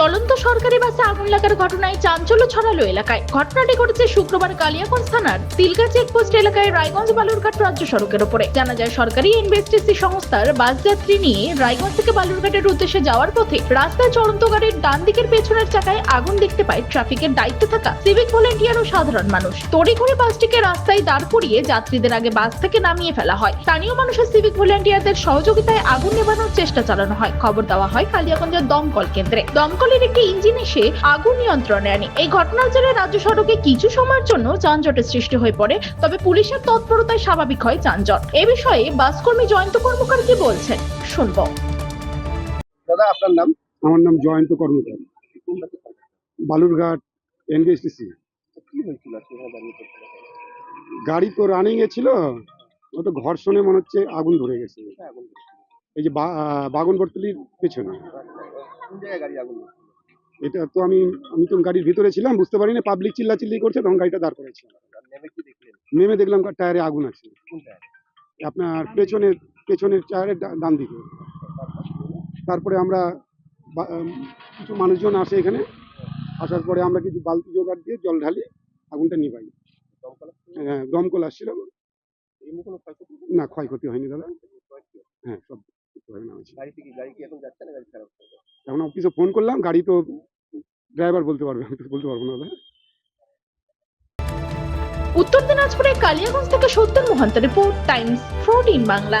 চলন্ত সরকারি বাসে আগুন লাগার ঘটনায় চাঞ্চল্য ছড়ালো এলাকায়। ঘটনাটি ঘটেছে শুক্রবার কালিয়াগঞ্জ থানার তিলকা চেকপোস্ট এলাকায় রায়গঞ্জ বালুরঘাট রাজ্য সড়কের উপরে জানা যায়, সরকারি ইনভেস্টিসি সংস্থার বাস যাত্রী নিয়ে রায়গঞ্জ থেকে বালুরঘাটের উদ্দেশ্যে যাওয়ার পথে রাস্তায় চলন্ত গাড়ির ডান দিকের পেছনের চাকায় আগুন দেখতে পায় ট্রাফিকের দায়িত্বে থাকা সিভিক ভলেন্টিয়ার ও সাধারণ মানুষ। তড়িঘড়ি বাসটিকে রাস্তায় দাঁড় করিয়ে যাত্রীদের আগে বাস থেকে নামিয়ে ফেলা হয়। স্থানীয় মানুষের সিভিক ভলেন্টিয়ারদের সহযোগিতায় আগুন নেভানোর চেষ্টা চালানো হয়। খবর দেওয়া হয় কালিয়াগঞ্জের দমকল কেন্দ্রে। দমকলের একটি ইঞ্জিন এসে আগুন নিয়ন্ত্রণে আনে। এই ঘটনার জেরে রাজ্য সড়কে কিছু সময়ের জন্য যানজটের সৃষ্টি হয়ে পড়ে তবে পুলিশের তৎপরতায় স্বাভাবিক হয় যানজট। এ বিষয়ে বাসকর্মী জয়ন্ত কর্মকার কি বলছেন শুনব। দাদা আপনার নাম? আমার নাম জয়ন্ত কর্মকার। বালুরঘাট পড়তে গাড়ি তো রানিং এ ছিল ও তো ঘর্ষণে মনে হচ্ছে আগুন ধরে গেছে। এই যে বা- আহ, বাগনবর্তলির পেছনে। কোন জায়গায় গাড়ি আগুন? এটা তো আমি আমি তো গাড়ির ভিতরে ছিলাম বুঝতে পারিনি পাবলিক চিল্লাচিল্লি করছে তখন গাড়িটা দাঁড় করেছিলাম নেমে দেখলাম টায়ারে আগুন আছে। আপনার পেছনের পেছনের টায়ারের ডান দিকে। তারপরে আমরা কিছু মানুষজন আসে এখানে। আসার পরে আমরা কিছু বালতি জোগাড় দিয়ে জল ঢালি আগুনটা দমকল হ্যাঁ দমকল আসছিল। না ক্ষয়ক্ষতি হয়নি দাদা। হ্যাঁ সব না না? এখন অফিসে ফোন করলাম গাড়ি তো ড্রাইভার বলতে পারবে, আমি বলতে পারব না উত্তর দিনাজপুরের কালিয়াগঞ্জ থেকে Satyen Mahanta report, Times fourteen Bangla.